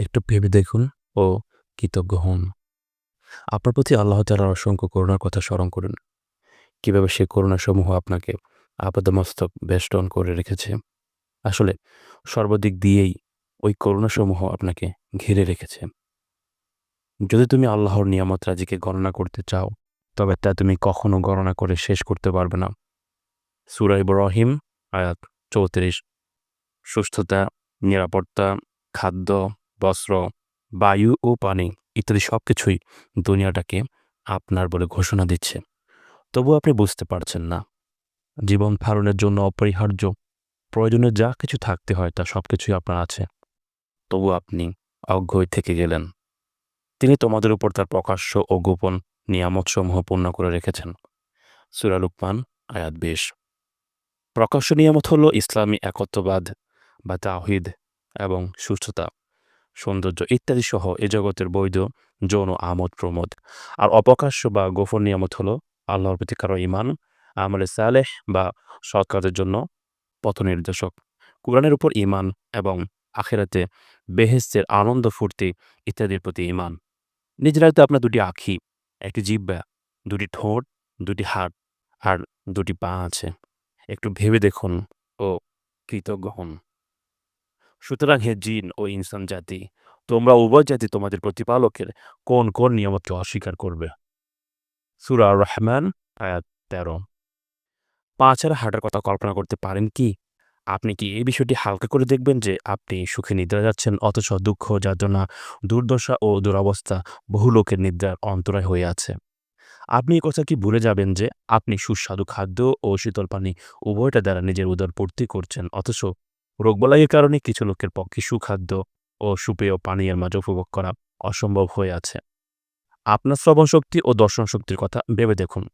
একটু ভেবে দেখুন ও কৃতজ্ঞ হন। আপনার প্রতি আল্লাহ তালার অসংখ্য করুণার কথা স্মরণ করুন। কীভাবে সে করুণাসমূহ আপনাকে আপাদমস্তক বেষ্টন করে রেখেছে। আসলে সর্বদিক দিয়েই ওই করুণাসমূহ আপনাকে ঘিরে রেখেছে। যদি তুমি আল্লাহর নিয়ামত রাজিকে গণনা করতে চাও, তবে তা তুমি কখনো গণনা করে শেষ করতে পারবে না। সুরা ইব্রাহিম, আয়াত চৌত্রিশ। সুস্থতা, নিরাপত্তা, খাদ্য বস্ত্র, বায়ু ও পানি ইত্যাদি সব কিছুই দুনিয়াটাকে আপনার বলে ঘোষণা দিচ্ছে। তবু আপনি বুঝতে পারছেন না। জীবন ধারণের জন্য অপরিহার্য, প্রয়োজনে যা কিছু থাকতে হয় তা সব কিছুই আপনার আছে। তবু আপনি অজ্ঞই থেকে গেলেন। তিনি তোমাদের উপর তার প্রকাশ্য ও গোপন নিয়ামতসমূহ পূর্ণ করে রেখেছেন। সুরা লুকমান, আয়াত বিশ। প্রকাশ্য নিয়ামত হল ইসলামী একত্ববাদ বা তাহিদ এবং সুস্থতা। সৌন্দর্য ইত্যাদি সহ এ জগতের বৈধ, যৌন আমোদ প্রমোদ। আর অপকাশ্য বা গোপন নিয়ামত হলো আল্লাহর প্রতি কারও ইমান আমলে সালেহ বা সৎ কাজের জন্য পথ নির্দেশক কোরআনের উপর ইমান এবং আখেরাতে বেহেস্তের আনন্দ, ফুর্তি ইত্যাদির প্রতি ইমান নিজের তো আপনার দুটি আখি, একটি জিব্বা দুটি ঠোঁট, দুটি হাত আর দুটি পা আছে। একটু ভেবে দেখুন ও কৃতজ্ঞ হন। সুতরাং হে জিন ও ইনসান জাতি, তোমরা উভয় জাতি তোমাদের প্রতিপালকের কোন কোন নিয়ামতকে অস্বীকার করবে? সুরা রহমান আয়াত তেরো। পাঁচের হাঁটার কথা কল্পনা করতে পারেন কি? আপনি কি এই বিষয়টি হালকা করে দেখবেন যে আপনি সুখে নিদ্রা যাচ্ছেন অথচ দুঃখ, যাতনা, দুর্দশা ও দুরবস্থা বহু লোকের নিদ্রার অন্তরায় হয়ে আছে? আপনি এই কথা কি ভুলে যাবেন যে আপনি সুস্বাদু খাদ্য ও শীতল পানি উভয়টা দ্বারা নিজের উদর পূর্তি করছেন অথচ রোগবলাইয়ের কারণে কিছু লোকের পক্ষে সুখাদ্য ও সুপেয় পানীয়ের মাঝে উপভোগ করা অসম্ভব হয়ে আছে। আপনার শ্রবণ শক্তি ও দর্শন শক্তির কথা ভেবে দেখুন।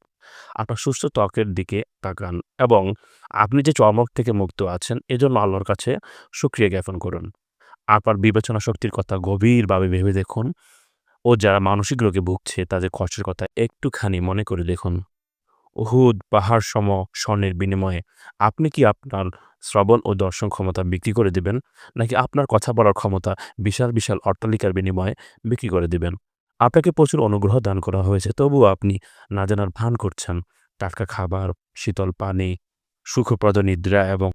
আপনার সুস্থ ত্বকের দিকে তাকান এবং আপনি যে চর্মক থেকে মুক্ত আছেন, এজন্য আল্লাহর কাছে সুক্রিয়া জ্ঞাপন করুন। আপনার বিবেচনা শক্তির কথা গভীরভাবে ভেবে দেখুন ও যারা মানসিক রোগে ভুগছে, তাদের কষ্টের কথা একটুখানি মনে করে দেখুন। উহুদ পাহাড় সম স্বর্ণের বিনিময়ে আপনি কি আপনার শ্রবণ ও দর্শন ক্ষমতা বিক্রি করে দিবেন? নাকি আপনার কথা বলার ক্ষমতা বিশাল বিশাল অট্টালিকার বিনিময়ে বিক্রি করে দিবেন? আপনাকে প্রচুর অনুগ্রহ দান করা হয়েছে, তবুও আপনি না জানার ভান করছেন। টাটকা খাবার, শীতল পানি, সুখপ্রদ নিদ্রা এবং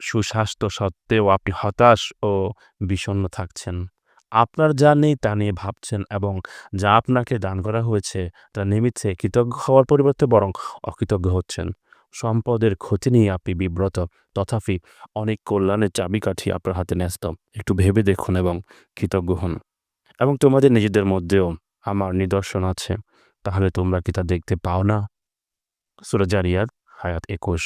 সুস্বাস্থ্য সত্ত্বেও আপনি হতাশ ও বিষণ্ণ থাকছেন। আপনার যা নেই তা নিয়ে ভাবছেন এবং যা আপনাকে দান করা হয়েছে তা নিমিত্তে কৃতজ্ঞ হওয়ার পরিবর্তে বরং অকৃতজ্ঞ হচ্ছেন। সম্পদের ক্ষতি নিয়ে আপনি বিব্রত, তথাপি অনেক কল্যাণের চাবিকাঠি আপনার হাতে ন্যস্ত। একটু ভেবে দেখুন এবং কৃতজ্ঞ হন। এবং তোমাদের নিজেদের মধ্যেও আমার নিদর্শন আছে। তাহলে তোমরা কি তা দেখতে পাও না? সুরজারিয়াত হায়াত একুশ।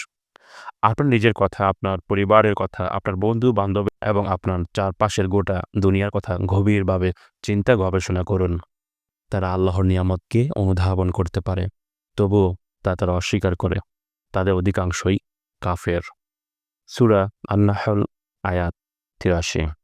আপনার নিজের কথা, আপনার পরিবারের কথা, আপনার বন্ধু বান্ধব এবং আপনার চারপাশের গোটা দুনিয়ার কথা গভীরভাবে চিন্তা গবেষণা করুন। তারা আল্লাহর নিয়ামতকে অনুধাবন করতে পারে, তবুও তা তারা অস্বীকার করে। তাদের অধিকাংশই কাফের। সুরা আন্নাহল, আয়াত তিরাশি।